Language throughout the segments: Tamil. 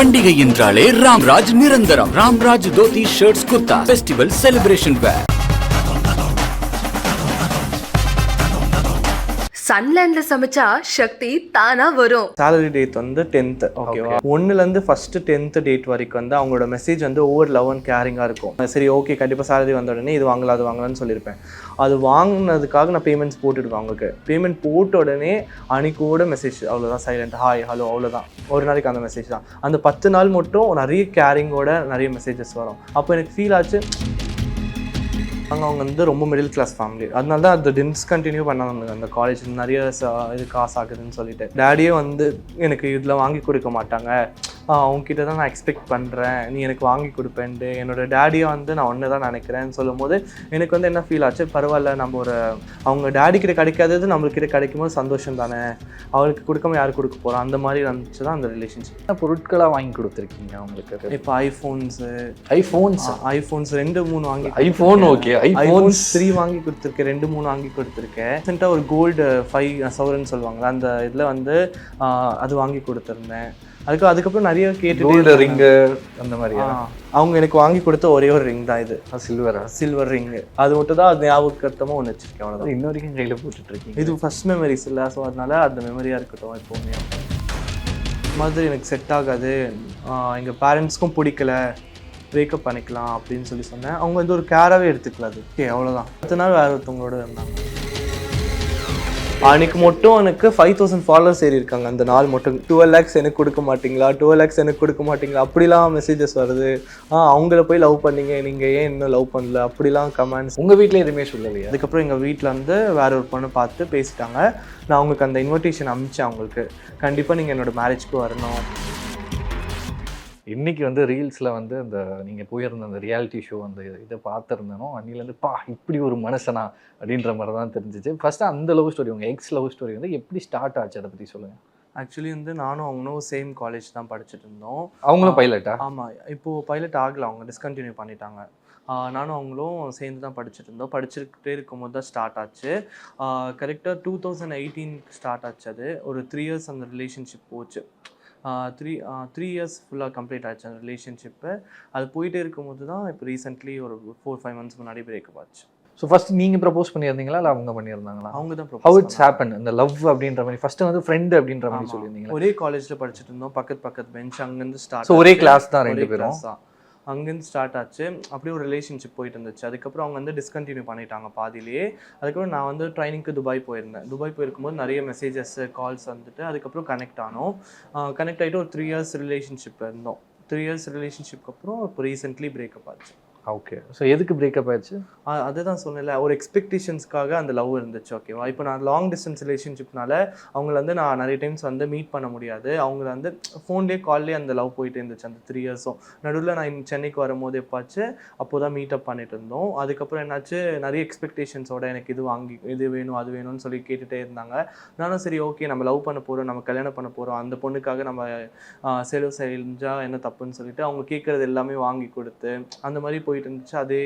பண்டிகை என்றாலே ராம்ராஜ் நிரந்தரம். Ramraj dhoti shirts kurta. Festival celebration wear. சன்லேண்ட்ல சமைச்சா சக்தி தானா வரும். சேலரி டேட் வந்து டென்த்து ஓகேவா ஒன்னுலேருந்து ஃபஸ்ட்டு டென்த்து டேட் வரைக்கும் வந்து அவங்களோட மெசேஜ் வந்து ஓவர் லவ் அண்ட் கேரிங்காக இருக்கும். சரி ஓகே கண்டிப்பாக சேலரி வந்த உடனே இது வாங்கலாம் அது வாங்கலாம்னு சொல்லியிருப்பேன் அது வாங்கினதுக்காக நான் பேமெண்ட்ஸ் போட்டுடுவேன் அவங்களுக்கு. பேமெண்ட் போட்ட உடனே அன்னைக்கூட மெசேஜ் அவ்வளோதான் சைலண்ட் ஹாய் ஹலோ அவ்வளோதான் ஒரு நாளைக்கு அந்த மெசேஜ் தான். அந்த பத்து நாள் மட்டும் நிறைய கேரிங்கோட நிறைய மெசேஜஸ் வரும். அப்போ எனக்கு ஃபீல் ஆச்சு அங்கே அவங்க வந்து ரொம்ப மிடில் கிளாஸ் ஃபேமிலி அதனால தான் அது டிஸ்கண்டினியூ பண்ணாங்க. அந்த காலேஜ் நிறைய இது காசு ஆகுதுன்னு சொல்லிட்டு. டேடியே வந்து எனக்கு இதில் வாங்கி கொடுக்க மாட்டாங்க. ஆஹ் அவங்ககிட்ட தான் நான் எக்ஸ்பெக்ட் பண்ணுறேன் நீ எனக்கு வாங்கி கொடுப்பேன்ட்டு. என்னோட டேடியை வந்து நான் ஒன்று தான் நினைக்கிறேன்னு சொல்லும் போது எனக்கு வந்து என்ன ஃபீல் ஆச்சு? பரவாயில்ல நம்ம ஒரு அவங்க டேடி கிட்ட கிடைக்காதது நம்மளுக்கிட்ட கிடைக்கும் போது சந்தோஷம் தானே. அவளுக்கு கொடுக்காம யார் கொடுக்க போகிறோம் அந்த மாதிரி இருந்துச்சு தான் அந்த ரிலேஷன்ஷிப் பொருட்களாக வாங்கி கொடுத்துருக்கீங்க அவங்களுக்கு இப்போ ஐஃபோன்ஸு ஐஃபோன்ஸ் ஐஃபோன்ஸ் ரெண்டு மூணு வாங்கி iPhone okay iPhone iPhones three வாங்கி கொடுத்துருக்கேன். ரெண்டு மூணு வாங்கி கொடுத்துருக்கேன். ரீசெண்டாக ஒரு கோல்டு ஃபைவ் சவரன் சொல்லுவாங்கல்ல அந்த இதில் வந்து அது வாங்கி கொடுத்துருந்தேன். அதுக்கு அதுக்கப்புறம் நிறைய கேட்டு ரிங்கு அந்த மாதிரி. அவங்க எனக்கு வாங்கி கொடுத்த ஒரே ஒரு ரிங் தான் இது. சில்வரா சில்வர் ரிங் அது மட்டும் தான் அது ஞாபகத்தமாக ஒன்று வச்சிருக்கேன் அவ்வளோதான் இன்ன வரைக்கும் கையில் போட்டுட்டு இருக்கீங்க இது ஃபர்ஸ்ட் மெமரிஸ் இல்லை ஸோ அதனால அந்த மெமரியாக இருக்கட்டும் எப்போவுமே. மாதிரி எனக்கு செட் ஆகாது. எங்கள் பேரண்ட்ஸ்க்கும் பிடிக்கல. பிரேக்கப் பண்ணிக்கலாம் அப்படின்னு சொல்லி சொன்னேன். அவங்க வந்து ஒரு கேராகவே எடுத்துக்கல அது. ஓகே அவ்வளோதான் அடுத்த நாள் வேற ஒருத்தவங்களோட இருந்தாங்க. அன்னைக்கு மட்டும் எனக்கு ஃபைவ் தௌசண்ட் ஃபாலோவர்ஸ் ஏறி இருக்காங்க. அந்த நாள் மட்டும். டுவெல் லேக்ஸ் எனக்கு கொடுக்க மாட்டீங்களா? டுவெல் லேக்ஸ் எனக்கு கொடுக்க மாட்டீங்களா? அப்படிலாம் மெசேஜஸ் வருது. ஆ அவங்கள போய் லவ் பண்ணீங்க. நீங்கள் ஏன் இன்னும் லவ் பண்ணல? அப்படிலாம் கமெண்ட்ஸ் உங்க வீட்ல எதுவுமே சொல்லலையா? அதுக்கப்புறம் எங்கள் வீட்டில் வந்து வேற ஒரு பொண்ணு பார்த்து பேசிட்டாங்க. நான் அவங்களுக்கு அந்த இன்விடேஷன் அனுப்பிச்சேன் அவங்களுக்கு. கண்டிப்பாக நீங்கள் என்னோட மேரேஜ்க்கு வரணும். இன்னைக்கு வந்து ரீல்ஸ்ல வந்து அந்த நீங்க போயிருந்த அந்த ரியாலிட்டி ஷோ அந்த இதை பார்த்துருந்தனோ அன்னிலேருந்து பா இப்படி ஒரு மனுஷனா அப்படின்ற மாதிரி தான் தெரிஞ்சிச்சு. ஃபர்ஸ்ட் அந்த லவ் ஸ்டோரி உங்க எக்ஸ் லவ் ஸ்டோரி வந்து எப்படி ஸ்டார்ட் ஆச்சு? அதை பத்தி சொல்லுங்க. ஆக்சுவலி வந்து நானும் அவங்களும் சேம் காலேஜ் தான் படிச்சுட்டு இருந்தோம். அவங்களும் பைலட்டா ஆமாம் இப்போது பைலட் ஆகல. அவங்க டிஸ்கண்டினியூ பண்ணிட்டாங்க. நானும் அவங்களும் சேர்ந்து தான் படிச்சுட்டு இருந்தோம். படிச்சுக்கிட்டே இருக்கும்போது தான் ஸ்டார்ட் ஆச்சு. கரெக்டாக டூ தௌசண்ட் எயிட்டீன் ஸ்டார்ட் ஆச்சு அது. ஒரு த்ரீ இயர்ஸ் அந்த ரிலேஷன்ஷிப் போச்சு. த்ரீ த்ரீ இயர்ஸ் ஃபுல்லாக கம்ப்ளீட் ஆச்சு அந்த ரிலேஷன்ஷிப்பு அது போயிட்டே இருக்கும்போது தான் இப்போ ரீசெண்ட்லி ஒரு ஃபோர் ஃபைவ் மந்த்ஸ் முன்னாடி பிரேக்கப் ஆச்சு. ஸோ ஃபர்ஸ்ட் நீங்க ப்ரப்போஸ் பண்ணியிருந்தீங்களா? இல்லை அவங்க பண்ணியிருந்தாங்களா? அவங்க தான் ஹவு இட்ஸ் ஹேப்பன் இந்த லவ் அப்படின்ற மாதிரி ஃபர்ஸ்ட் வந்து ஃப்ரெண்ட் அப்படின்ற மாதிரி ஆமா. சொல்லியிருந்தீங்களா? ஒரே காலேஜில் படிச்சுட்டு இருந்தோம். பக்கத்து பக்கத்து பெஞ்ச் அங்கேருந்து ஸ்டார்ட் ஸோ ஒரே கிளாஸ் தான் ரெண்டு பேரும். அங்கேருந்து ஸ்டார்ட் ஆச்சு. அப்படியே ஒரு ரிலேஷன்ஷிப் போயிட்டு இருந்துச்சு. அதுக்கப்புறம் அவங்க வந்து டிஸ்கண்டினியூ பண்ணிட்டாங்க பாதியிலேயே. அதுக்கப்புறம் நான் வந்து ட்ரைனிங்க்கு துபாய் போயிருந்தேன். துபாய் போயிருக்கும்போது நிறைய மெசேஜஸ் கால்ஸ் வந்துட்டு அதுக்கப்புறம் கனெக்ட் ஆனோம். கனெக்ட் ஆகிட்டு ஒரு த்ரீ இயர்ஸ் ரிலேஷன்ஷிப் இருந்தோம். த்ரீ இயர்ஸ் ரிலேஷன்ஷிப்க்கு அப்புறம் இப்போ ரீசெண்ட்லி பிரேக்கப் ஆச்சு. ஓகே ஸோ எதுக்கு பிரேக்கப் ஆயிடுச்சு? அதுதான் சொன்னல ஒரு எக்ஸ்பெக்டேஷன்ஸ்க்காக அந்த லவ் இருந்துச்சு ஓகேவா இப்போ நான் லாங் டிஸ்டன்ஸ் ரிலேஷன்ஷிப்னால அவங்கள வந்து நான் நிறைய டைம்ஸ் வந்து மீட் பண்ண முடியாது. அவங்கள வந்து ஃபோன்லேயே கால்லேயே அந்த லவ் போயிட்டு இருந்துச்சு அந்த த்ரீ இயர்ஸும் நடுவில் நான் சென்னைக்கு வரும்போது எப்பாச்சு அப்போ தான் மீட் அப் பண்ணிட்டு இருந்தோம். அதுக்கப்புறம் என்னாச்சு நிறைய எக்ஸ்பெக்டேஷன்ஸோட எனக்கு இது வாங்கி இது வேணும் அது வேணும்னு சொல்லி கேட்டுகிட்டே இருந்தாங்க. நானும் சரி ஓகே நம்ம லவ் பண்ண போகிறோம் நம்ம கல்யாணம் பண்ண போகிறோம் அந்த பொண்ணுக்காக நம்ம செலவு செஞ்சால் என்ன தப்புன்னு சொல்லிட்டு அவங்க கேட்குறது எல்லாமே வாங்கி கொடுத்து அந்த மாதிரி போயிட்டு இருந்துச்சு அதே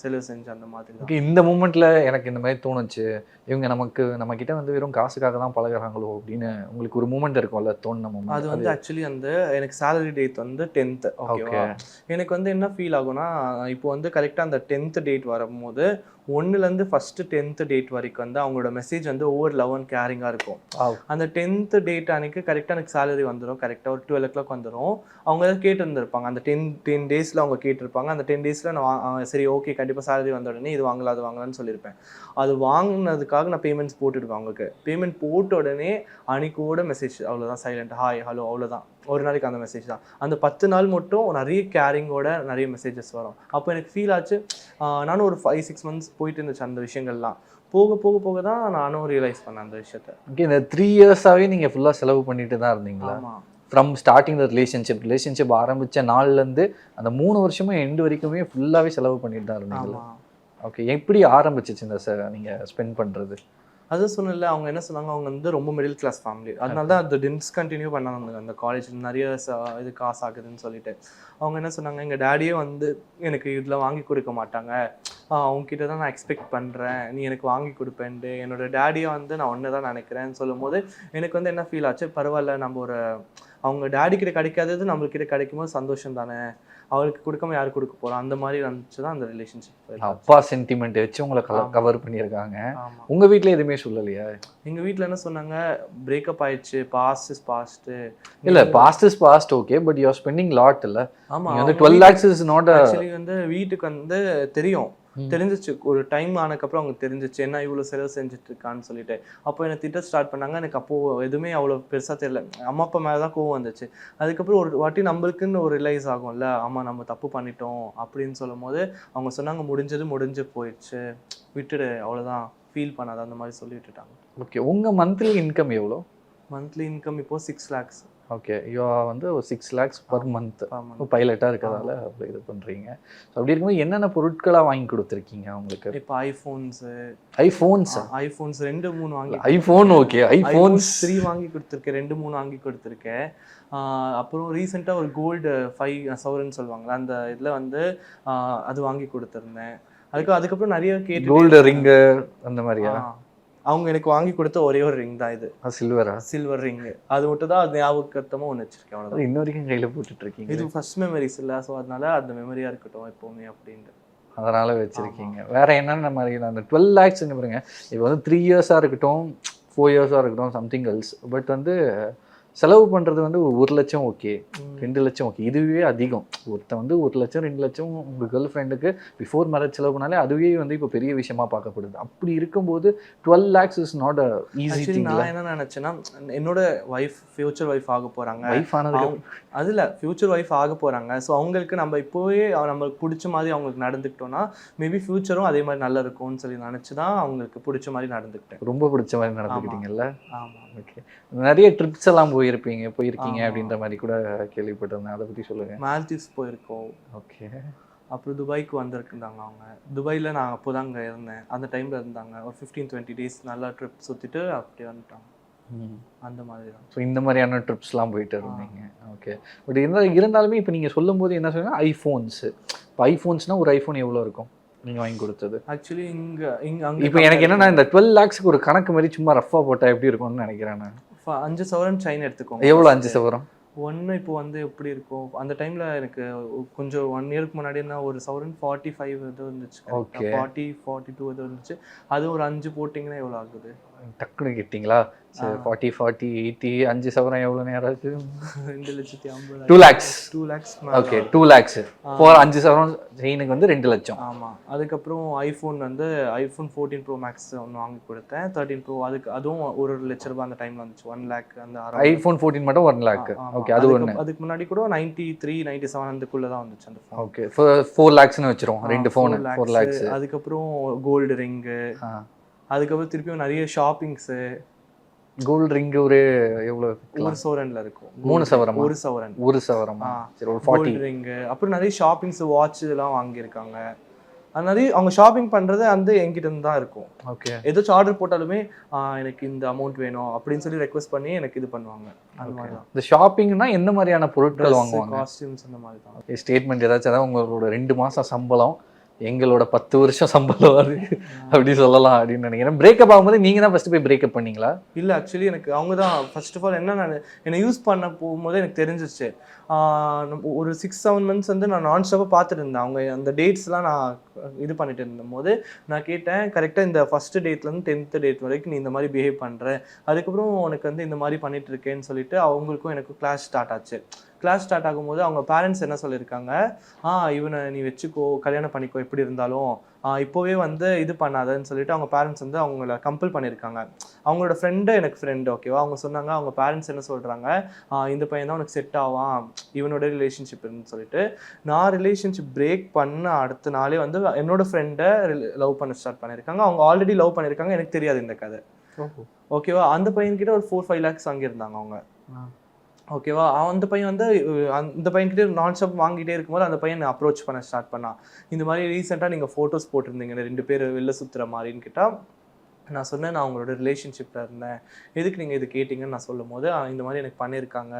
செலவு செஞ்சு அந்த மாதிரி ஓகே இந்த மூமெண்ட்ல எனக்கு இந்த மாதிரி தோணுச்சு. இவங்க நமக்கு நம்ம கிட்ட வந்து வெறும் காசுக்காக தான் பழகுறாங்களோ அப்படின்னு உங்களுக்கு ஒரு மூமெண்ட் இருக்கும்ல தோணுன மூமெண்ட்? அது வந்து ஆக்சுவலி வந்து எனக்கு சேலரி டேட் வந்து டென்த்து ஓகேவா எனக்கு வந்து என்ன ஃபீல் ஆகும்னா இப்போ வந்து கரெக்டாக அந்த டென்த்து டேட் வரும்போது ஒன்றுலேருந்து ஃபஸ்ட்டு டென்த்து டேட் வரைக்கும் வந்து அவங்களோட மெசேஜ் வந்து ஓவர் லவ் அண்ட் கேரிங்காக இருக்கும். அந்த டென்த்து டேட் அன்னைக்கு கரெக்டாக எனக்கு சேலரி வந்துடும் கரெக்டாக ஒரு டுவெல் ஓ கிளாக் வந்துடும் அவங்க ஏதாவது கேட்டுருந்துருப்பாங்க. அந்த டென் டென் டேஸில் அவங்க கேட்டிருப்பாங்க. அந்த டென் டேஸில் நான் சரி ஓகே கண்டிப்பாக சேலரி வந்த உடனே இது வாங்கலாம் அது வாங்கலாம்னு சொல்லியிருப்பேன். அது வாங்கினதுக்காக நான் பேமெண்ட்ஸ் போட்டுடுவேன் அவங்களுக்கு. பேமெண்ட் போட்ட உடனே அன்னைக்கூட மெசேஜ் அவ்வளோதான் சைலண்ட் ஹாய் ஹலோ அவ்வளோதான் ஒரு நாளைக்கு அந்த மெசேஜ் தான். அந்த பத்து நாள் மட்டும் நிறைய கேரிங்கோட நிறைய மெசேஜஸ் வரும். அப்போ எனக்கு ஃபீல் ஆச்சு நானும் ஒரு ஃபைவ் சிக்ஸ் மந்த்ஸ் போயிட்டு இருந்துச்சு அந்த விஷயங்கள்லாம். போக போக போக தான் நானும் ரியலைஸ் பண்ணேன் அந்த விஷயத்த. ஓகே இந்த த்ரீ இயர்ஸாவே நீங்க ஃபுல்லா செலவு பண்ணிட்டு தான் இருந்தீங்களா? From starting the relationship relationship ஆரம்பிச்ச நாள்ல இருந்து அந்த மூணு வருஷமும் எண்டு வரைக்குமே ஃபுல்லாவே செலவு பண்ணிட்டு தான் இருந்தீங்களா? ஓகே எப்படி ஆரம்பிச்சிச்சு இந்த ச- நீங்க ஸ்பெண்ட் பண்றது? அது சொன்னல அவங்க என்ன சொன்னாங்க? அவங்க வந்து ரொம்ப மிடில் கிளாஸ் ஃபேமிலி அதனால தான் அது டிஸ்கண்டினியூ பண்ணாங்க. அந்த காலேஜ் நிறைய இது காசு ஆகுதுன்னு சொல்லிட்டு. அவங்க என்ன சொன்னாங்க? எங்கள் டேடியே வந்து எனக்கு இதில் வாங்கி கொடுக்க மாட்டாங்க. அவங்க அவங்ககிட்ட தான் நான் எக்ஸ்பெக்ட் பண்ணுறேன் நீ எனக்கு வாங்கி கொடுப்பேன்ட்டு. என்னோட டேடியை வந்து நான் ஒன்று தான் நினைக்கிறேன்னு சொல்லும் போது எனக்கு வந்து என்ன ஃபீல் ஆச்சு? பரவாயில்ல நம்ம ஒரு அவங்க டேடி கிட்ட கிடைக்காதது நம்மளுக்கிட்ட கிடைக்கும் போது சந்தோஷம் தானே அவளுக்கு கொடுக்காம யார் கொடுக்க போறோம் அந்த மாதிரி இருந்துச்சு தான் அந்த ரிலேஷன்ஷிப் அப்பா சென்டிமெண்ட் வச்சு உங்களை கவர் பண்ணியிருக்காங்க. உங்க வீட்ல எதுவுமே சொல்லலையா? எங்க வீட்ல என்ன சொன்னாங்க? பிரேக்கப் ஆயிடுச்சு பாஸ்ட் இஸ் பாஸ்ட் இல்ல past is past okay but you are spending lot இல்ல. ஆமா வந்து twelve lakhs is not actually வந்து வீட்டுக்கு வந்து தெரியும். தெரிஞ்சிச்சு. ஒரு டைம் ஆனதுக்கப்புறம் அவங்க தெரிஞ்சிச்சு. என்ன இவ்வளோ செலவு செஞ்சுட்டு இருக்கான்னு சொல்லிட்டு. அப்போ என்னை திட்ட ஸ்டார்ட் பண்ணாங்க. எனக்கு அப்போ எதுவுமே அவ்வளோ பெருசாக தெரியல. அம்மா அப்பா மேலே தான் கோவம் வந்துச்சு. அதுக்கப்புறம் ஒரு வாட்டி நம்மளுக்குன்னு ஒரு ரிலைஸ் ஆகும்ல. ஆமா நம்ம தப்பு பண்ணிட்டோம் அப்படின்னு சொல்லும் போது அவங்க சொன்னாங்க முடிஞ்சது முடிஞ்சு போயிடுச்சு. விட்டுடு. அவ்வளோதான் ஃபீல் பண்ணாத. அந்த மாதிரி சொல்லி விட்டுட்டாங்க ஓகே உங்க மந்த்லி இன்கம் எவ்வளோ? மந்த்லி இன்கம் இப்போ சிக்ஸ் லேக்ஸ் ஓகே யூ வந்து ஒரு சிக்ஸ் லேக்ஸ் பர் மந்த் பைலட்டாக இருக்கிறதால அப்படி இது பண்ணுறீங்க அப்படி இருக்கும்போது என்னென்ன பொருட்களாக வாங்கி கொடுத்துருக்கீங்க அவங்களுக்கு இப்போ ஐஃபோன்ஸு ஐஃபோன்ஸ் ஐஃபோன்ஸ் ரெண்டு மூணு வாங்கி ஐஃபோன் ஓகே ஐஃபோன்ஸ் த்ரீ வாங்கி கொடுத்துருக்கேன் ரெண்டு மூணு வாங்கி கொடுத்துருக்கேன். அப்புறம் ரீசெண்டாக ஒரு கோல்டு ஃபைவ் சவரன் சொல்லுவாங்கல்ல அந்த இதில் வந்து அது வாங்கி கொடுத்துருந்தேன். அதுக்கு அதுக்கப்புறம் நிறைய கேட்டு கோல்டு ரிங்கு அந்த மாதிரியா? அவங்க எனக்கு வாங்கி கொடுத்த ஒரே ஒரு ரிங் தான் இது. சில்வரா சில்வர் ரிங் அது மட்டும் தான் அது ஞாபகத்தமாக ஒன்று வச்சிருக்கேன் அவ்வளோதான் அது இன்ன வரைக்கும் கையில் போட்டுட்டு இருக்கீங்க இது ஃபர்ஸ்ட் மெமரிஸ் இல்லை ஸோ அதனால அந்த மெமரியாக இருக்கட்டும் எப்போவுமே அப்படின்ட்டு. அதனால வச்சிருக்கீங்க. வேற என்னென்ன மாதிரி அந்த டுவெல் லேக்ஸ் பாருங்க. இப்போ வந்து த்ரீ இயர்ஸாக இருக்கட்டும் ஃபோர் இயர்ஸாக இருக்கட்டும் சம்திங் எல்ஸ் பட் வந்து செலவு பண்ணுறது வந்து ஒரு ஒரு லட்சம் ஓகே ரெண்டு லட்சம் ஓகே. இதுவே அதிகம். ஒருத்தன் வந்து ஒரு லட்சம் ரெண்டு லட்சம் உங்கள் கேர்ள் ஃப்ரெண்டுக்கு பிஃபோர் மேரேஜ் செலவு பண்ணாலே அதுவே வந்து இப்போ பெரிய விஷயமா பார்க்கப்படுது. அப்படி இருக்கும்போது twelve lakhs is not a easy நான் என்ன நினச்சேன்னா என்னோட ஒய்ஃப் ஃபியூச்சர் ஒய்ஃப் ஆக போகிறாங்க லைஃப் ஆனதுக்கு அவங்க- அது இல்ல ஃபியூச்சர் ஒய்ஃப் ஆக போறாங்க. ஸோ அவங்களுக்கு நம்ம இப்போவே நம்மளுக்கு பிடிச்ச மாதிரி அவங்களுக்கு நடந்துக்கிட்டோம்னா மேபி ஃபியூச்சரும் அதே மாதிரி நல்லா இருக்கும்னு சொல்லி நினச்சி தான் அவங்களுக்கு பிடிச்ச மாதிரி நடந்துக்கிட்டேன். ரொம்ப பிடிச்ச மாதிரி நடந்துக்கிட்டீங்கல்ல? ஆமா. ஓகே நிறைய ட்ரிப்ஸ் எல்லாம் போயிருப்பீங்க போயிருக்கீங்க. அப்படின்ற மாதிரி கூட கேள்விப்பட்டிருந்தேன். அதை பற்றி சொல்லுங்க. மால்தீவ்ஸ் போயிருக்கோம். ஓகே. அப்புறம் துபாய்க்கு வந்திருந்தாங்க அவங்க. துபாயில் நான் அப்போ தான் அங்கே இருந்தேன். அந்த டைமில் இருந்தாங்க. ஒரு ஃபிஃப்டீன் டுவெண்ட்டி டேஸ் நல்லா ட்ரிப் சுற்றிட்டு அப்படியே வந்துட்டாங்க. அந்த மாதிரி தான். ஸோ இந்த மாதிரியான ட்ரிப்ஸ்லாம் போயிட்டு இருந்தீங்க. ஓகே. பட் இருந்தா இருந்தாலுமே இப்போ நீங்கள் சொல்லும்போது என்ன சொல்லுங்க ஐஃபோன்ஸு இப்போ ஐஃபோன்ஸ்னால் ஒரு ஐஃபோன் எவ்வளோ இருக்கும்? நீங்கள் வாங்கி கொடுத்தது. ஆக்சுவலி இங்கே இங்கே இப்போ எனக்கு என்னன்னா இந்த டுவெல் லேக்ஸ்க்கு ஒரு கணக்கு மாதிரி சும்மா ரஃபாக போட்டால் எப்படி இருக்கும்னு நினைக்கிறேன் நான். அஞ்சு சவரன் செயின் எடுத்துக்கோங்க எவ்வளோ அஞ்சு சவரம்? ஒன்று இப்போ வந்து எப்படி இருக்கும்? அந்த டைமில் எனக்கு கொஞ்சம் ஒன் இயருக்கு முன்னாடி ஒரு சவரன் ஃபார்ட்டி ஃபைவ் இது இருந்துச்சு. ஃபார்ட்டி ஃபார்ட்டி டூ இது இருந்துச்சு. அது ஒரு அஞ்சு போட்டிங்கன்னா எவ்வளோ ஆகுது? டக்குன்னு கேட்டிங்களா? சரி ஃபார்ட்டி ஃபார்ட்டி எயிட்டி அஞ்சு சவரம் எவ்வளோ நேரம் ஆச்சு? ரெண்டு லட்சத்தி ஐம்பது two lakhs two lakhs okay two lakhs four அஞ்சு சவரம் செயினுக்கு வந்து ரெண்டு லட்சம். ஆமாம் அதுக்கப்புறம் ஐஃபோன் வந்து ஐஃபோன் ஃபோர்டீன் ப்ரோ மேக்ஸ் ஒன்று வாங்கி கொடுத்தேன். தேர்ட்டின் ப்ரோ அதுக்கு அதுவும் ஒரு லட்ச ரூபாய் அந்த டைமில் வந்துச்சு. ஒன் லேக் அந்த ஐஃபோன் ஃபோர்டீன் மட்டும் ஒன் லேக். ஓகே அது ஒன்று அதுக்கு முன்னாடி கூட நைன்டி த்ரீ நைன்டி செவன் அதுக்குள்ளே தான் வந்துச்சு அந்த phone. ஓகே ஃபோர் லேக்ஸ்னு வச்சிருவோம். ரெண்டு ஃபோனு ஃபோர். லேக்ஸ் அதுக்கப்புறம் கோல்டு ரிங்கு அதுக்கப்புறம் திருப்பியும் நிறைய ஷாப்பிங்ஸு கோல்டு ரிங் ஒரு எவ்வளோ ஒரு சவரன்ல இருக்கும். மூணு சவரமா? ஒரு சவரன். ஒரு சவரமா. சரி ஒரு ஃபார்ட்டி ரிங்கு அப்புறம் நிறைய ஷாப்பிங்ஸ் வாட்ச் இதெல்லாம் வாங்கியிருக்காங்க. அது நிறைய அவங்க ஷாப்பிங் பண்றது வந்து என்கிட்ட இருந்து தான் இருக்கும். ஓகே ஏதாச்சும் ஆர்டர் போட்டாலுமே எனக்கு இந்த அமௌண்ட் வேணும் அப்படின்னு சொல்லி ரெக்வஸ்ட் பண்ணி எனக்கு இது பண்ணுவாங்க. அந்த மாதிரி தான் இந்த ஷாப்பிங்னா எந்த மாதிரியான பொருட்கள் வாங்குவாங்க? காஸ்டியூம்ஸ் அந்த மாதிரி தான் ஸ்டேட்மெண்ட் ஏதாச்சும் அதாவது உங்களோட ரெண்டு மாசம் சம்பளம் எங்களோட பத்து வருஷம் சம்பளம் வருது அப்படி சொல்லலாம் அப்படின்னு நினைக்கிறேன். பிரேக்கப் ஆகும்போது நீங்கள் தான் ஃபஸ்ட்டு போய் பிரேக்கப் பண்ணீங்களா? இல்லை ஆக்சுவலி எனக்கு அவங்க தான் ஃபர்ஸ்ட் ஆஃப் ஆல் என்ன நான் என்னை யூஸ் பண்ண போகும்போது எனக்கு தெரிஞ்சிச்சு ஒரு சிக்ஸ் செவன் மந்த்ஸ் வந்து நான் நான் ஸ்டாப்பாக பார்த்துட்டு இருந்தேன். அவங்க அந்த டேட்ஸ்லாம் நான் இது பண்ணிட்டு இருந்தபோது நான் கேட்டேன் கரெக்டாக இந்த ஃபஸ்ட்டு டேட்லேருந்து டென்த்து டேட் வரைக்கும் நீ இந்த மாதிரி பிஹேவ் பண்ணுற அதுக்கப்புறம் உனக்கு வந்து இந்த மாதிரி பண்ணிட்டு இருக்கேன்னு சொல்லிட்டு அவங்களுக்கும் எனக்கும் கிளாஸ் ஸ்டார்ட் ஆச்சு. கிளாஸ் ஸ்டார்ட் ஆகும்போது அவங்க பேரண்ட்ஸ் என்ன சொல்லியிருக்காங்க? ஆ இவனை நீ வச்சுக்கோ கல்யாணம் பண்ணிக்கோ எப்படி இருந்தாலும். இப்போவே வந்து இது பண்ணாதன்னு சொல்லிட்டு அவங்க பேரண்ட்ஸ் வந்து அவங்கள கம்பல் பண்ணியிருக்காங்க. அவங்களோட ஃப்ரெண்டு எனக்கு ஃப்ரெண்டு ஓகேவா அவங்க சொன்னாங்க அவங்க பேரண்ட்ஸ் என்ன சொல்கிறாங்க இந்த பையன் தான் உனக்கு செட் ஆவான். இவனோட ரிலேஷன்ஷிப்னு சொல்லிட்டு. நான் ரிலேஷன்ஷிப் பிரேக் பண்ண அடுத்த நாளே வந்து என்னோட ஃப்ரெண்டை லவ் பண்ண ஸ்டார்ட் பண்ணியிருக்காங்க. அவங்க ஆல்ரெடி லவ் பண்ணியிருக்காங்க. எனக்கு தெரியாது இந்த கதை. ஓகேவா அந்த பையன்கிட்ட ஒரு ஃபோர் ஃபைவ் லேக்ஸ் வாங்கியிருந்தாங்க அவங்க. ஓகேவா? அந்த பையன் வந்து அந்த பையன்கிட்ட நான் ஸ்டாப் வாங்கிட்டே இருக்கும்போது அந்த பையன் அப்ரோச் பண்ண ஸ்டார்ட் பண்ணான் இந்த மாதிரி ரீசெண்டாக நீங்கள் ஃபோட்டோஸ் போட்டிருந்தீங்க ரெண்டு பேர் வெளில சுற்றுற மாதிரின்னு கேட்டால் நான் சொன்னேன் நான் உங்களோட ரிலேஷன்ஷிப்பில் இருந்தேன். எதுக்கு நீங்கள் இது கேட்டிங்கன்னு நான் சொல்லும் போது இந்த மாதிரி எனக்கு பண்ணியிருக்காங்க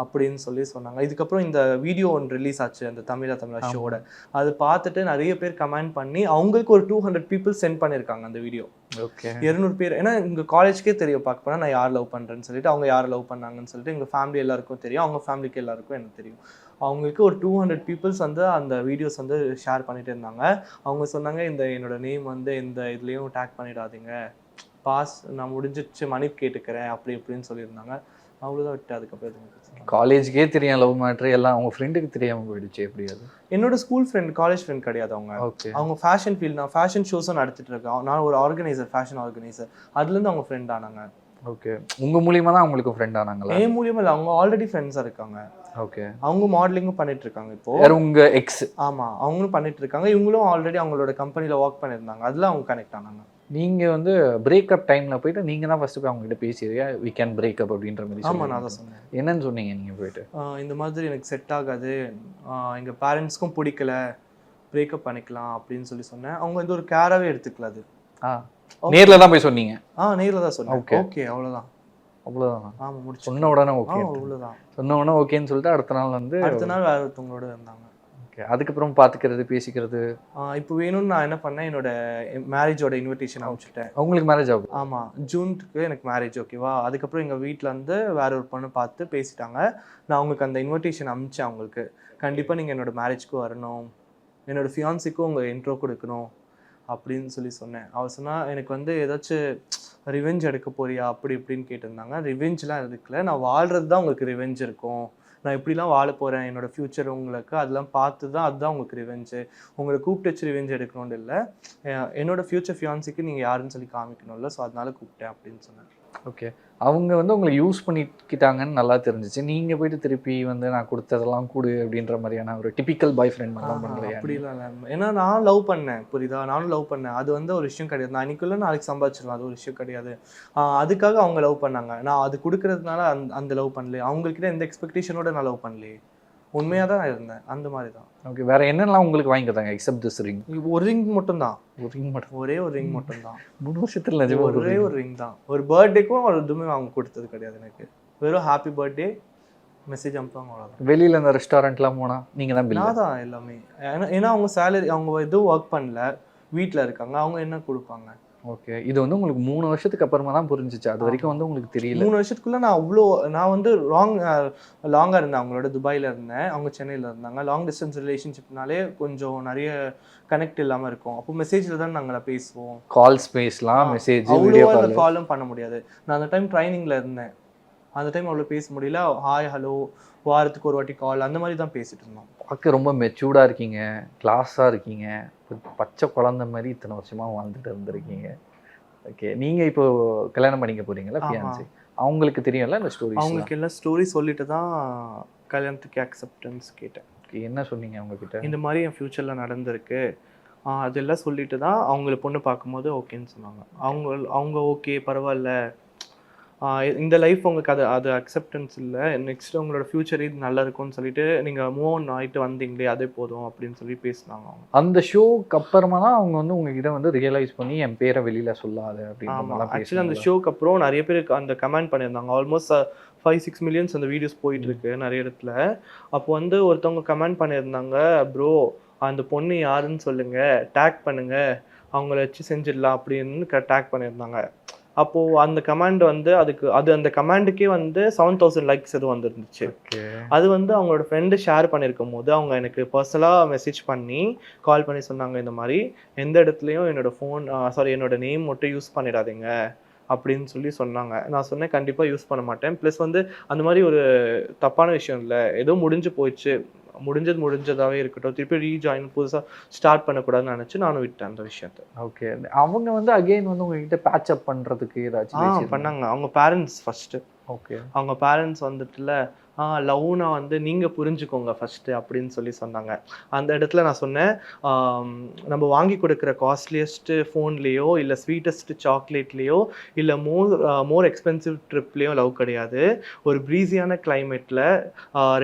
அப்படின்னு சொல்லி சொன்னாங்க. இதுக்கப்புறம் இந்த வீடியோ ஒன்று ரிலீஸ் ஆச்சு அந்த தமிழா தமிழா ஷோட அது பார்த்துட்டு நிறைய பேர் கமெண்ட் பண்ணி அவங்களுக்கு ஒரு டூ ஹண்ட்ரட் பீப்புள் சென்ட் பண்ணியிருக்காங்க அந்த வீடியோ ஓகே இருநூறு பேர். ஏன்னா எங்கள் காலேஜ்க்கே தெரியும் பார்க்க போனால் நான் யார் லவ் பண்ணுறேன்னு சொல்லிட்டு அவங்க யார் லவ் பண்ணாங்கன்னு சொல்லிட்டு எங்கள் ஃபேமிலி எல்லாருக்கும் தெரியும் அவங்க ஃபேமிலிக்கு எல்லாருக்கும் எனக்கு தெரியும். அவங்களுக்கு ஒரு டூ ஹண்ட்ரட் பீப்புள்ஸ் வந்து அந்த வீடியோஸ் வந்து ஷேர் பண்ணிட்டு இருந்தாங்க. அவங்க சொன்னாங்க இந்த என்னோட நேம் வந்து இந்த இதுலேயும் டேக் பண்ணிடாதீங்க. பாஸ் நான் முடிஞ்சிச்சு மணி கேட்டுக்கிறேன் அப்படி இப்படின்னு சொல்லியிருந்தாங்க. அவ்வளோதான் விட்டு அதுக்கப்புறம். காலேஜுக்கே தெரியும் லவ் மேட்ரு எல்லாம் அவங்க ஃப்ரெண்டுக்கு தெரியாம போயிடுச்சு எப்படி அது என்னோட ஸ்கூல் ஃப்ரெண்ட் காலேஜ் ஃப்ரெண்ட் கிடையாது அவங்க. ஓகே அவங்க ஃபேஷன் ஃபீல்ட் நான் ஃபேஷன் ஷோஸும் நடத்திட்டு இருக்கேன். நான் ஒரு ஆர்கனைசர் ஃபேஷன் ஆர்கனைசர் அதுலேருந்து அவங்க ஃப்ரெண்ட் ஆனாங்க. ஓகே உங்க மூலியமா தான் அவங்களுக்கு ஃப்ரெண்ட் ஆனாங்களா? என் மூலியமா இல்லை அவங்க ஆல்ரெடி ஃப்ரெண்ட்ஸாக இருக்காங்க. ஓகே அவங்க மாடலிங்கும் பண்ணிட்டு இருக்காங்க இப்போ. யார் உங்க எக்ஸ் ஆமா அவங்களும் பண்ணிட்டு இருக்காங்க. இவங்களும் ஆல்ரெடி அவங்களோட கம்பெனில ஒர்க் பண்ணியிருந்தாங்க. அதுல அவங்க கனெக்ட் ஆனாங்க. நீங்க வந்து பிரேக்கப் டைம்ல போயிட்டு நீங்க தான் ஃபர்ஸ்ட் போய் அவங்க கிட்ட பேசிடுறியா வி கேன் பிரேக்கப் அப்படின்ற மாதிரி ஆமா நான். தான் சொன்னேன். என்னன்னு சொன்னீங்க நீங்க போயிட்டு? இந்த மாதிரி எனக்கு செட் ஆகாது. ஆஹ் எங்க பேரண்ட்ஸ்க்கும் பிடிக்கல. பிரேக்கப் பண்ணிக்கலாம் அப்படின்னு சொல்லி சொன்னேன். அவங்க வந்து ஒரு கேராவே எடுத்துக்கல அது. ஆ நேர்ல தான் போய் சொன்னீங்க? ஆ நேர்ல தான் சொன்னேன். Okay. ஓகே அவ்வளவுதான். அவ்வளவுதான்? ஆமா முடிச்சு சொன்ன உடனே ஓகே அவ்வளவுதான். சொன்ன உடனே ஓகேன்னு சொல்லிட்டு அடுத்த நாள் வந்து அடுத்த நாள் வேற ஒருத்தவங்களோட இருந்தாங்க. ஓகே. அதுக்கப்புறம் பாத்துக்கிறது பேசிக்கிறது. இப்போ வேணும்னு நான் என்ன பண்ணேன் என்னோட மேரேஜோட இன்விடேஷன் அனுப்பிச்சிட்டேன். அவங்களுக்கு மேரேஜ் ஆகும் ஆமா ஜூனுக்கு எனக்கு மேரேஜ் ஓகேவா அதுக்கப்புறம் எங்க வீட்ல இருந்து வேற ஒரு பொண்ணு பார்த்து பேசிட்டாங்க. நான் அவங்களுக்கு அந்த இன்விடேஷன் அனுப்பிச்சேன் அவங்களுக்கு. கண்டிப்பா நீங்க என்னோட மேரேஜ்க்கு வரணும். என்னோட ஃபியான்சிக்கும் உங்க இன்ட்ரோ கொடுக்கணும் அப்படின்னு சொல்லி சொன்னேன். அவர் சொன்னா எனக்கு வந்து ஏதாச்சும் ரிவெஞ்ச் எடுக்க போறியா? அப்படி இப்படின்னு கேட்டிருந்தாங்க. ரிவெஞ்ச்லாம் எடுக்கல. நான் வாழ்றது தான் உங்களுக்கு ரிவெஞ்ச் இருக்கும். நான் இப்படிலாம் வாழ போகிறேன் என்னோட ஃப்யூச்சர் உங்களுக்கு. அதெல்லாம் பார்த்து தான் அதுதான் உங்களுக்கு ரிவெஞ்சு உங்களை கூப்பிட்டு வச்சு ரிவெஞ்ச் எடுக்கணும்னு இல்லை. என்னோட ஃப்யூச்சர் ஃபியான்சிக்கு நீங்கள் யாருன்னு சொல்லி காமிக்கணும்ல ஸோ அதனால கூப்பிட்டேன் அப்படின்னு சொன்னேன். ஓகே அவங்க வந்து உங்களை யூஸ் பண்ணிக்கிட்டாங்கன்னு நல்லா தெரிஞ்சிச்சு. நீங்க போயிட்டு திருப்பி வந்து நான் கொடுத்ததெல்லாம் கொடு அப்படின்ற மாதிரியான ஒரு டிபிக்கல் பாய் ஃப்ரெண்ட் மாதிரிலாம் பண்ணலையா அப்படிலாம் இல்லை. ஏன்னா நான் லவ் பண்ணேன் புரியுதா? நானும் லவ் பண்ணேன். அது வந்து ஒரு விஷயம் கிடையாது. நான் இன்னைக்குள்ள நாளைக்கு சம்பாதிச்சிடலாம் அது ஒரு விஷயம் கிடையாது. அதுக்காக அவங்க லவ் பண்ணாங்க. நான் அது கொடுக்கறதுனால அந்த அந்த லவ் பண்ணலையே. அவங்கக்கிட்ட எந்த எக்ஸ்பெக்டேஷனோட நான் லவ் பண்ணலையே. உண்மையாக தான் இருந்தேன். அந்த மாதிரி தான். ஓகே வேற என்னெல்லாம் உங்களுக்கு வாங்கி தந்தாங்க எக்ஸப்ட் திஸ் ரிங் ஒரு ரிங் மட்டும் தான் ஒரு ரிங் மட்டும். ஒரே ஒரு ரிங் மட்டும் தான் மூணு வருஷத்துல ஒரு ஒரே ரிங் தான். ஒரு பர்த்டேக்கும் ஒரு எதுவுமே அவங்க கொடுத்தது கிடையாது எனக்கு. வெறும் ஹாப்பி பர்த்டே மெசேஜ் அனுப்புவாங்க அவ்வளோதான் வெளியில இந்த ரெஸ்டாரண்ட்லாம் போனா நீங்க தான் நான் தான் எல்லாமே. ஏன்னா ஏன்னா அவங்க சேலரி அவங்க எதுவும் ஒர்க் பண்ணல. வீட்டில் இருக்காங்க. அவங்க என்ன கொடுப்பாங்க? ஓகே இது வந்து உங்களுக்கு மூணு வருஷத்துக்கு அப்புறமா தான் புரிஞ்சிச்சு. அது வரைக்கும் வந்து உங்களுக்கு தெரியல. மூணு வருஷத்துக்குள்ள நான் அவ்வளோ நான் வந்து ராங் லாங்காக இருந்தேன் அவங்களோட துபாயில் இருந்தேன். அவங்க சென்னையில் இருந்தாங்க. லாங் டிஸ்டன்ஸ் ரிலேஷன்ஷிப்னாலே கொஞ்சம் நிறைய கனெக்ட் இல்லாமல் இருக்கும். அப்போ மெசேஜில் தான் நாங்கள் பேசுவோம். கால் ஸ்பேஸ்லாம் மெசேஜ் வீடியோ அவ்வளோ காலும் பண்ண முடியாது. நான் அந்த டைம் ட்ரைனிங்கில் இருந்தேன். அந்த டைம் அவ்வளோ பேச முடியல. ஹாய் ஹலோ வாரத்துக்கு ஒரு வாட்டி கால் அந்த மாதிரி தான் பேசிட்டு இருந்தோம். பார்க்க ரொம்ப மெச்சூர்டாக இருக்கீங்க. கிளாஸாக இருக்கீங்க. பச்சை குழந்தை மாதிரி இத்தனை வருஷமா வாழ்ந்துட்டு இருந்திருக்கீங்க. ஓகே நீங்க இப்போ கல்யாணம் பண்ணிக்க போறீங்களா. ஃபியான்சி அவங்களுக்கு தெரியும்ல இந்த ஸ்டோரிஸ் அவங்களுக்கு எல்லாம் ஸ்டோரி சொல்லிட்டு தான் கல்யாணத்துக்கு அக்செப்டன்ஸ் கேட்டேன். என்ன சொன்னீங்க அவங்க கிட்ட இந்த மாதிரி என் ஃப்யூச்சரில் நடந்திருக்கு. அதெல்லாம் சொல்லிட்டு தான் அவங்கள பொண்ணு பார்க்கும்போது ஓகேன்னு சொன்னாங்க. அவங்க அவங்க ஓகே பரவாயில்ல. இந்த லைஃப் உங்களுக்கு அது அது அக்செப்டன்ஸ் இல்லை. நெக்ஸ்ட் உங்களோட ஃப்யூச்சர் இது நல்லா இருக்கும்னு சொல்லிட்டு நீங்கள் மூவ் ஆன் ஆகிட்டு வந்தீங்களே அதே போதும் அப்படின்னு சொல்லி பேசினாங்க அவங்க. அந்த ஷோக்கு அப்புறமா தான் அவங்க வந்து உங்ககிட்ட வந்து ரியலைஸ் பண்ணி என் பேரை வெளியில சொல்லாத மாதிரிலாம் ஆக்சுவலி அந்த? ஷோக்கு அப்புறம் நிறைய பேர் அந்த கமெண்ட் பண்ணியிருந்தாங்க. ஆல்மோஸ்ட் ஃபைவ் சிக்ஸ் மில்லியன்ஸ் அந்த வீடியோஸ் போயிட்டு இருக்கு நிறைய இடத்துல. அப்போ வந்து ஒருத்தவங்க கமெண்ட் பண்ணியிருந்தாங்க ப்ரோ அந்த பொண்ணு யாருன்னு சொல்லுங்க. டேக் பண்ணுங்க. அவங்கள வச்சு செஞ்சிடலாம் அப்படின்னு டேக் பண்ணியிருந்தாங்க. அப்போ அந்த கமாண்ட் வந்து அதுக்கு அது அந்த கமாண்டுக்கே வந்து செவன் தௌசண்ட் லைக்ஸ் எதுவும் வந்துருந்துச்சு. அது வந்து அவங்களோட ஃப்ரெண்டு ஷேர் பண்ணியிருக்கும் போது அவங்க எனக்கு பர்சனலாக மெசேஜ் பண்ணி கால் பண்ணி சொன்னாங்க இந்த மாதிரி எந்த இடத்துலையும் என்னோட ஃபோன் சாரி என்னோட நேம் மட்டும் யூஸ் பண்ணிடாதீங்க அப்படின்னு சொல்லி சொன்னாங்க. நான் சொன்னேன் கண்டிப்பாக யூஸ் பண்ண மாட்டேன். ப்ளஸ் வந்து அந்த மாதிரி ஒரு தப்பான விஷயம் இல்லை. ஏதோ முடிஞ்சு போயிடுச்சு. முடிஞ்சது முடிஞ்சதாவே இருக்கட்டும். திருப்பி ரீஜாயின் புதுசாக ஸ்டார்ட் பண்ணக்கூடாதுன்னு நினச்சி நானும் விட்டேன் அந்த விஷயத்த. ஓகே அவங்க வந்து அகைன் வந்து உங்ககிட்ட பேட்ச் அப் பண்றதுக்கு ஆ ஏதாச்சும் பண்ணாங்க. அவங்க பேரண்ட்ஸ் ஃபஸ்ட்டு ஓகே அவங்க பேரண்ட்ஸ் வந்துட்டுல லவ்னா வந்து நீங்கள் புரிஞ்சுக்கோங்க ஃபஸ்ட்டு அப்படின்னு சொல்லி சொன்னாங்க. அந்த இடத்துல நான் சொன்னேன் நம்ம வாங்கி கொடுக்குற காஸ்ட்லியஸ்ட்டு ஃபோன்லேயோ இல்லை ஸ்வீட்டஸ்ட்டு சாக்லேட்லேயோ இல்லை மோர் மோர் எக்ஸ்பென்சிவ் ட்ரிப்லேயோ லவ் கிடையாது. ஒரு ப்ரீஸியான கிளைமேட்டில்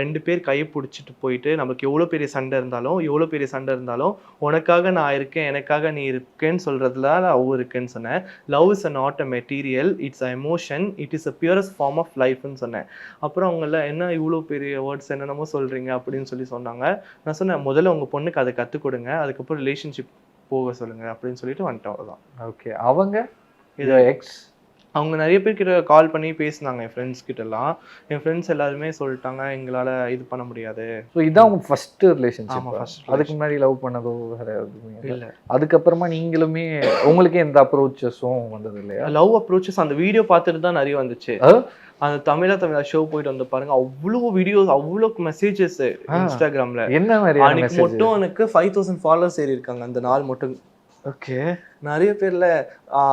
ரெண்டு பேர் கையை பிடிச்சிட்டு போயிட்டு நமக்கு எவ்வளோ பெரிய சண்டை இருந்தாலும் எவ்வளோ பெரிய சண்டை இருந்தாலும் உனக்காக நான் இருக்கேன் எனக்காக நீ இருக்கேன்னு சொல்கிறதுல லவ் இருக்குன்னு சொன்னேன். Love is a not a material it's a emotion it is a purest form of லைஃப்னு சொன்னேன். அப்புறம் அவங்கள என்ன என்ன இவ்வளோ பெரிய வேர்ட்ஸ் என்னென்னமோ சொல்கிறீங்க அப்படின்னு சொல்லி சொன்னாங்க. நான் சொன்னேன் முதல்ல உங்கள் பொண்ணுக்கு அதை கற்றுக் கொடுங்க அதுக்கப்புறம் ரிலேஷன்ஷிப் போக சொல்லுங்க அப்படின்னு சொல்லிட்டு வந்துட்டேன் அவ்வளோதான் ஓகே அவங்க? இது எக்ஸ் அவங்க நிறைய பேர் கிட்ட கால் பண்ணி பேசினாங்க என் ஃப்ரெண்ட்ஸ் கிட்டலாம். என் ஃப்ரெண்ட்ஸ் எல்லாருமே சொல்லிட்டாங்க எங்களால் இது பண்ண முடியாது. ஸோ இதான் உங்க ஃபர்ஸ்ட் ஆமா, ரிலேஷன்ஷிப் அதுக்கு முன்னாடி லவ் பண்ணதோ வேற இல்ல? அதுக்கப்புறமா நீங்களுமே உங்களுக்கு எந்த அப்ரோச்சஸும் வந்தது இல்லையா? லவ் அப்ரோச்சஸ் அந்த வீடியோ பார்த்துட்டு தான் நிறைய வந்துச்சு? அந்த தமிழா தமிழா ஷோ போயிட்டு வந்து பாருங்க. அவ்வளோ வீடியோஸ் அவ்வளோ மெசேஜஸ் இன்ஸ்டாகிராம்ல என்ன மாதிரியான அன்னைக்கு மட்டும் எனக்கு ஃபைவ் தௌசண்ட் ஃபாலோவர்ஸ் ஏறி இருக்காங்க அந்த நாள் மட்டும். ஓகே. நிறைய பேர்ல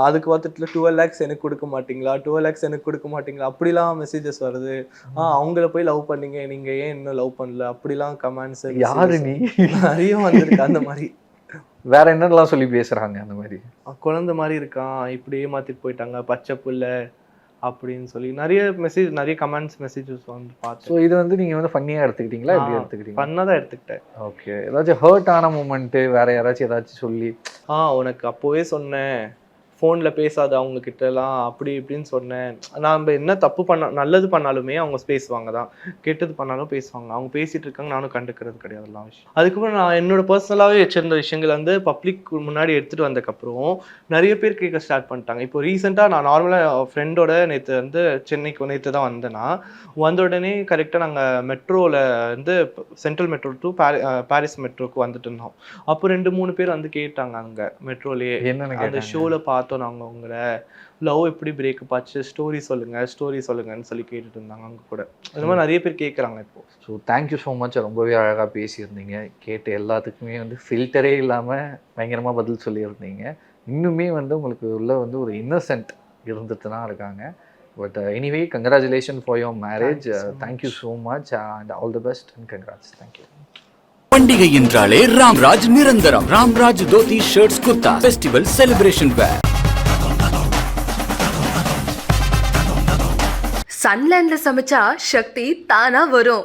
அதுக்கு பார்த்துட்டு டுவெல் லேக்ஸ் எனக்கு கொடுக்க மாட்டீங்களா? டுவெல் லேக்ஸ் எனக்கு கொடுக்க மாட்டீங்களா? அப்படிலாம் மெசேஜஸ் வருது. ஆ அவங்கள போய் லவ் பண்ணீங்க. நீங்க ஏன் இன்னும் லவ் பண்ணல? அப்படிலாம் கமெண்ட்ஸ் யாரு நீ? நிறைய வந்திருக்கு அந்த மாதிரி. வேற என்னெல்லாம் சொல்லி பேசுறாங்க அந்த மாதிரி? குழந்தை மாதிரி இருக்கான் இப்படி ஏமாத்திட்டு போயிட்டாங்க. பச்சை புள்ள அப்படின்னு சொல்லி நிறைய மெசேஜ் நிறைய கமெண்ட்ஸ் மெசேஜஸ் வந்து ஸோ பார்த்தேன் இது வந்து நீங்க வந்து ஃபன்னியா எடுத்துக்கிட்டீங்களா? எப்படி எடுத்துக்கிட்டீங்க? பண்ணாதான் எடுத்துக்கிட்டேன். ஓகே ஏதாச்சும் ஹர்ட் ஆன மூமெண்ட் வேற யாராச்சும் ஏதாச்சும் சொல்லி ஆ உனக்கு அப்போவே சொன்னேன். ஃபோனில் பேசாத அவங்க கிட்டலாம் அப்படி இப்படின்னு சொன்னேன். நாம் என்ன தப்பு பண்ண நல்லது பண்ணாலுமே அவங்க பேசுவாங்க தான். கெட்டது பண்ணாலும் பேசுவாங்க. அவங்க பேசிட்டு இருக்காங்க நானும் கண்டுக்கிறது கிடையாது எல்லாம் விஷயம். அதுக்கப்புறம் நான் என்னோட பர்சனலாகவே வச்சிருந்த விஷயங்கள் வந்து பப்ளிக் முன்னாடி எடுத்துகிட்டு வந்ததுக்கப்புறம் நிறைய பேர் கேட்க ஸ்டார்ட் பண்ணிட்டாங்க. இப்போ ரீசெண்டாக நான் நார்மலாக ஃப்ரெண்டோட நேற்று வந்து சென்னைக்கு நேற்று தான் வந்தேன்னா வந்த உடனே கரெக்டாக நாங்கள் மெட்ரோவில் வந்து central metro to Parry Parry's மெட்ரோக்கு வந்துட்டு இருந்தோம். அப்போ ரெண்டு மூணு பேர் வந்து கேட்டாங்க அங்கே மெட்ரோலேயே அந்த கேட்டாங்க? ஷோல பார்த்தோம் நாங்க உங்களை லவ் எப்படி பிரேக்கப் ஆச்சு? ஸ்டோரி சொல்லுங்க ஸ்டோரி சொல்லுங்கன்னு சொல்லி கேட்டுட்டு இருந்தாங்க அங்க கூட. அந்த மாதிரி நிறைய பேர் கேக்குறாங்க இப்போ. ஸோ தேங்க்யூ ஸோ மச் ரொம்பவே அழகாக பேசியிருந்தீங்க. கேட்ட எல்லாத்துக்குமே வந்து ஃபில்டரே இல்லாமல் பயங்கரமாக பதில் சொல்லியிருந்தீங்க. இன்னுமே வந்து உங்களுக்கு உள்ள வந்து ஒரு இன்னசென்ட் இருந்துட்டு தான் இருக்காங்க but anyway congratulation for your marriage. Thank you so much and all the best and congrats thank you பண்டிகை என்றாலே ராம்ராஜ் நிரந்தரம். Ramraj dhoti shirts kurta festival celebration wear சன்லேண்ட்ல சமைச்சா சக்தி தானா வரும்.